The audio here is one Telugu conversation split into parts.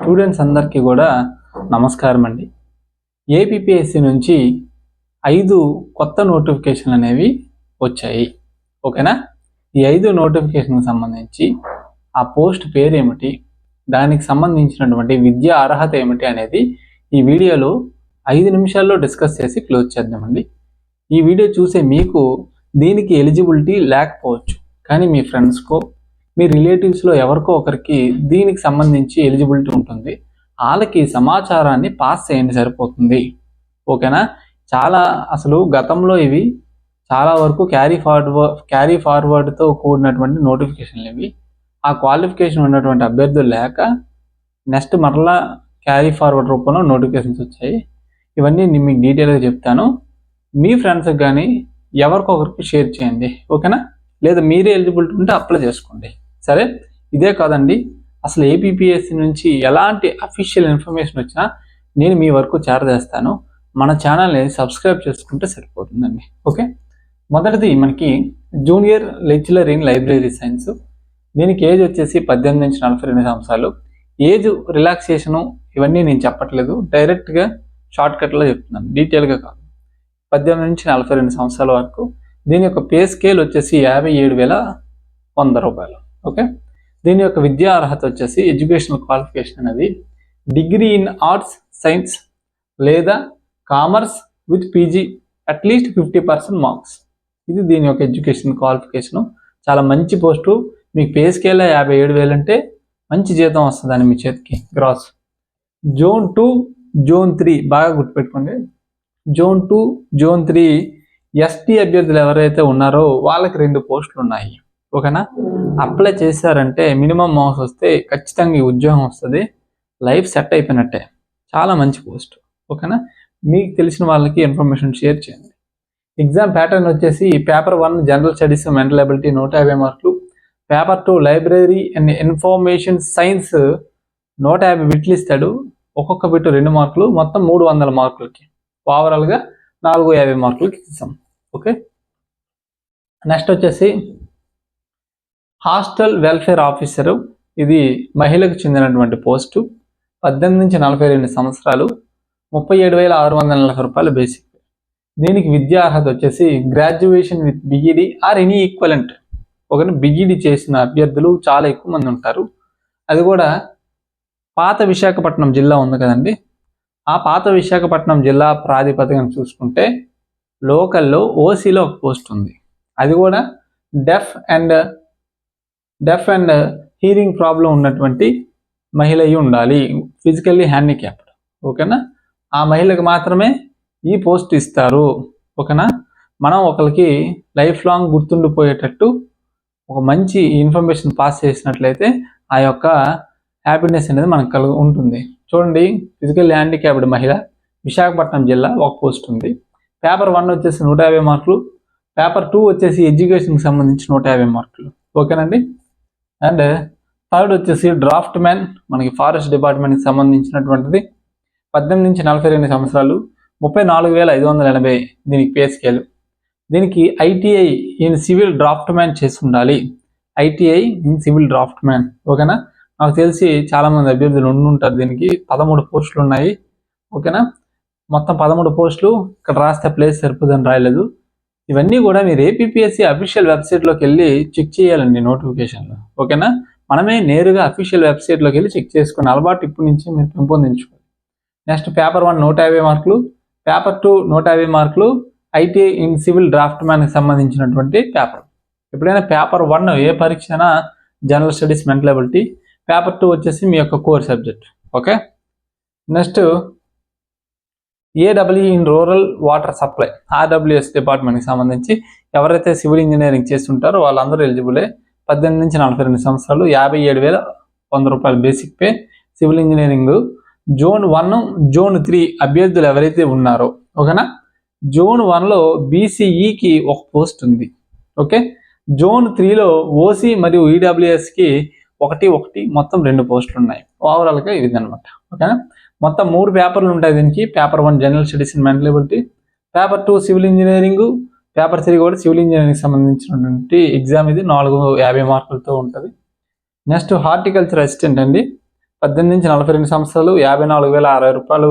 స్టూడెంట్స్ అందరికీ కూడా నమస్కారం అండి. ఏపీఎస్సి నుంచి ఐదు కొత్త నోటిఫికేషన్లు అనేవి వచ్చాయి. ఓకేనా? ఈ ఐదు నోటిఫికేషన్కి సంబంధించి ఆ పోస్ట్ పేరు ఏమిటి దానికి సంబంధించినటువంటి విద్యా అర్హత ఏమిటి అనేది ఈ వీడియోలో ఐదు నిమిషాల్లో డిస్కస్ చేసి క్లోజ్ చేద్దామండి. ఈ వీడియో చూసే మీకు దీనికి ఎలిజిబిలిటీ లేకపోవచ్చు. కానీ మీ ఫ్రెండ్స్కో మీ రిలేటివ్స్లో ఎవరికో ఒకరికి దీనికి సంబంధించి ఎలిజిబిలిటీ ఉంటుంది. వాళ్ళకి సమాచారాన్ని పాస్ చేయండి సరిపోతుంది. ఓకేనా చాలా అసలు గతంలో ఇవి చాలా వరకు క్యారీ ఫార్వర్డ్ క్యారీ ఫార్వర్డ్తో కూడినటువంటి నోటిఫికేషన్లు ఇవి. ఆ క్వాలిఫికేషన్ ఉన్నటువంటి అభ్యర్థులు లేక నెక్స్ట్ మరలా క్యారీ ఫార్వర్డ్ రూపంలో నోటిఫికేషన్స్ వచ్చాయి. ఇవన్నీ నేను మీకు డీటెయిల్గా చెప్తాను. మీ ఫ్రెండ్స్కి కానీ ఎవరికొకరికి షేర్ చేయండి. ఓకేనా లేదా మీరే ఎలిజిబిలిటీ ఉంటే అప్లై చేసుకోండి. సరే? ఇదే కాదండి. అసలు ఏపీపీఎస్సీ నుంచి ఎలాంటి అఫీషియల్ ఇన్ఫర్మేషన్ వచ్చినా నేను మీ వరకు చేరదేస్తాను మన ఛానల్ని సబ్స్క్రైబ్ చేసుకుంటే సరిపోతుందండి. ఓకే? మొదటిది మనకి junior lecturer in library science దీనికి ఏజ్ వచ్చేసి పద్దెనిమిది నుంచి నలభై రెండు సంవత్సరాలు. ఏజ్ రిలాక్సేషను ఇవన్నీ నేను చెప్పట్లేదు. డైరెక్ట్గా షార్ట్కట్లో చెప్తున్నాను. డీటెయిల్గా కాదు. పద్దెనిమిది నుంచి నలభై రెండు సంవత్సరాల వరకు. దీని యొక్క పే స్కేల్ వచ్చేసి యాభై ఏడు వేల వంద రూపాయలు. ఓకే దీని యొక్క విద్యా అర్హత వచ్చేసి ఎడ్యుకేషనల్ క్వాలిఫికేషన్ అనేది డిగ్రీ ఇన్ ఆర్ట్స్ సైన్స్ లేదా commerce with PG at least fifty percent marks. ఇది దీని యొక్క ఎడ్యుకేషన్ క్వాలిఫికేషను. చాలా మంచి పోస్టు. మీకు పే స్కేల్ యాభై ఏడు వేలు అంటే మంచి జీతం వస్తుందని మీ చేతికి gross zone two zone three బాగా గుర్తుపెట్టుకోండి. Zone two zone three ST అభ్యర్థులు ఎవరైతే ఉన్నారో వాళ్ళకి రెండు పోస్టులు ఉన్నాయి ఓకేనా? అప్లై చేశారంటే మినిమం మార్క్స్ వస్తే ఖచ్చితంగా ఈ ఉద్యోగం వస్తుంది. లైఫ్ సెట్ అయిపోయినట్టే. చాలా మంచి పోస్ట్. ఓకేనా? మీకు తెలిసిన వాళ్ళకి ఇన్ఫర్మేషన్ షేర్ చేయండి. ఎగ్జామ్ ప్యాటర్న్ వచ్చేసి paper one general studies mental ability నూట యాభై మార్కులు. Paper two library and information science నూట యాభై బిట్లు ఇస్తాడు. ఒక్కొక్క బిట్టు రెండు మార్కులు. మొత్తం మూడు వందల మార్కులకి. ఓవరాల్గా నాలుగు యాభై మార్కులకి ఇస్తాం. ఓకే? నెక్స్ట్ వచ్చేసి హాస్టల్ వెల్ఫేర్ ఆఫీసరు. ఇది మహిళకు చెందినటువంటి పోస్టు. పద్దెనిమిది నుంచి నలభై రెండు సంవత్సరాలు. ముప్పై ఏడు వేల ఆరు వందల నలభై రూపాయలు బేసిక్ దీనికి విద్యా అర్హత వచ్చేసి graduation with BEd or any equivalent. ఒక బిఈడి చేసిన అభ్యర్థులు చాలా ఎక్కువ మంది ఉంటారు. అది కూడా పాత విశాఖపట్నం జిల్లా ఉంది కదండి. ఆ పాత విశాఖపట్నం జిల్లా ప్రాతిపదికన చూసుకుంటే లోకల్లో ఓసీలో ఒక పోస్ట్ ఉంది. అది కూడా deaf and deaf and hearing problem ఉన్నటువంటి మహిళ అయి ఉండాలి. Physically handicapped. ఓకేనా? ఆ మహిళకు మాత్రమే ఈ పోస్ట్ ఇస్తారు. ఓకేనా? మనం ఒకరికి లైఫ్ లాంగ్ గుర్తుండిపోయేటట్టు ఒక మంచి ఇన్ఫర్మేషన్ పాస్ చేసినట్లయితే ఆ యొక్క హ్యాపీనెస్ అనేది మనకు కలుగు ఉంటుంది. చూడండి ఫిజికల్ హ్యాండిక్యాప్డ్ మహిళ విశాఖపట్నం జిల్లా ఒక పోస్ట్ ఉంది. పేపర్ వన్ వచ్చేసి నూట యాభై మార్కులు పేపర్ టూ వచ్చేసి ఎడ్యుకేషన్కి సంబంధించి నూట యాభై మార్కులు. ఓకేనండి? అండ్ థర్డ్ uh, వచ్చేసి డ్రాఫ్ట్ మ్యాన్ మనకి ఫారెస్ట్ డిపార్ట్మెంట్కి సంబంధించినటువంటిది. పద్దెనిమిది నుంచి నలభై రెండు సంవత్సరాలు ముప్పై నాలుగు వేల ఐదు వందల ఎనభై దీనికి పే స్కేల్ దీనికి ITI in civil draft man చేసి ఉండాలి ITI in civil draft man ఓకేనా? నాకు తెలిసి చాలామంది అభ్యర్థులు ఉండుంటారు దీనికి. పదమూడు పోస్టులు ఉన్నాయి ఓకేనా? మొత్తం పదమూడు పోస్టులు ఇక్కడ రాస్తే ప్లేస్ సరిపోదని రాయలేదు. ఇవన్నీ కూడా మీరు ఏపీఎస్సి అఫీషియల్ వెబ్సైట్లోకి వెళ్ళి చెక్ చేయాలండి నోటిఫికేషన్లు ఓకేనా మనమే నేరుగా అఫీషియల్ వెబ్సైట్లోకి వెళ్ళి చెక్ చేసుకుని అలవాటు ఇప్పటి నుంచి మీరు పెంపొందించుకోవాలి. నెక్స్ట్ పేపర్ వన్ నూట యాభై మార్కులు. పేపర్ టూ నూట యాభై మార్కులు. ఐటీ ఇన్ సివిల్ డ్రాఫ్ట్ మ్యాన్కి సంబంధించినటువంటి పేపర్ ఎప్పుడైనా పేపర్ వన్ ఏ పరీక్ష అయినా general studies mental ability paper two వచ్చేసి మీ యొక్క core subject okay next AW in rural water supply RWS డిపార్ట్మెంట్కి సంబంధించి ఎవరైతే సివిల్ ఇంజనీరింగ్ చేస్తుంటారో వాళ్ళందరూ ఎలిజిబులే పద్దెనిమిది నుంచి నలభై రెండు సంవత్సరాలు యాభై ఏడు వేల వంద రూపాయలు basic pay civil engineering zone one zone three అభ్యర్థులు ఎవరైతే ఉన్నారో ఓకేనా? జోన్ వన్లో బీసీఈకి ఒక పోస్ట్ ఉంది ఓకే? జోన్ త్రీలో ఓసీ మరియు ఈడబ్ల్యూఎస్కి ఒకటి ఒకటి మొత్తం రెండు పోస్టులు ఉన్నాయి. ఓవరాల్గా ఇది అనమాట ఓకేనా? మొత్తం మూడు పేపర్లు ఉంటాయి దీనికి. Paper one general studies in mental ability paper two civil engineering paper three కూడా సివిల్ ఇంజనీరింగ్ సంబంధించినటువంటి ఎగ్జామ్ ఇది. నాలుగు యాభై మార్కులతో ఉంటుంది. నెక్స్ట్ హార్టికల్చర్ అసిస్టెంట్ అండి. పద్దెనిమిది నుంచి నలభై రెండు సంవత్సరాలు యాభై నాలుగు వేల అరవై రూపాయలు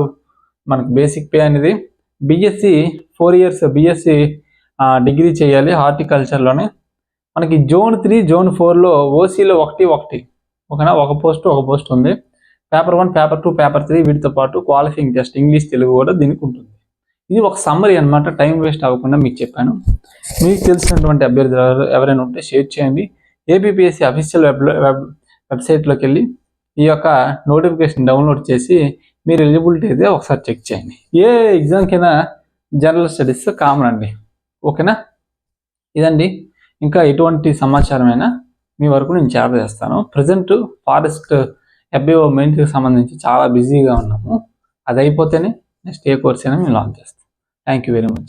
మనకు బేసిక్ పే అనేది. BSc four years BSc degree చేయాలి హార్టికల్చర్లోనే. మనకి జోన్ త్రీ జోన్ ఫోర్లో ఓసీలో ఒకటి ఒకటి. ఓకేనా? ఒక పోస్ట్ ఒక పోస్ట్ ఉంది. Paper one paper two paper three వీటితో పాటు క్వాలిఫింగ్ టెస్ట్ ఇంగ్లీష్ తెలుగు కూడా దీనికి ఉంటుంది. ఇది ఒక సమ్మరీ అన్నమాట. టైం వేస్ట్ అవ్వకుండా మీకు చెప్పాను. మీకు తెలిసినటువంటి అభ్యర్థులు ఎవరైనా ఉంటే షేర్ చేయండి. ఏపీఎస్సి అఫీషియల్ వెబ్లో వెబ్ వెబ్సైట్లోకి వెళ్ళి ఈ యొక్క నోటిఫికేషన్ డౌన్లోడ్ చేసి మీరు ఎలిజిబిలిటీ అయితే ఒకసారి చెక్ చేయండి. ఏ ఎగ్జామ్కైనా జనరల్ స్టడీస్ కామన్ అండి. ఓకేనా ఇదండి. ఇంకా ఎటువంటి సమాచారమైనా మీ వరకు నేను షేర్ చేస్తాను ప్రజెంట్ ఫారెస్ట్ ఎఫ్బిఓ మెయిన్స్కి సంబంధించి చాలా బిజీగా ఉన్నాము. అది అయిపోతేనే నెక్స్ట్ ఏ కోర్స్ అయినా మేము లాంచ్ చేస్తాం. Thank you very much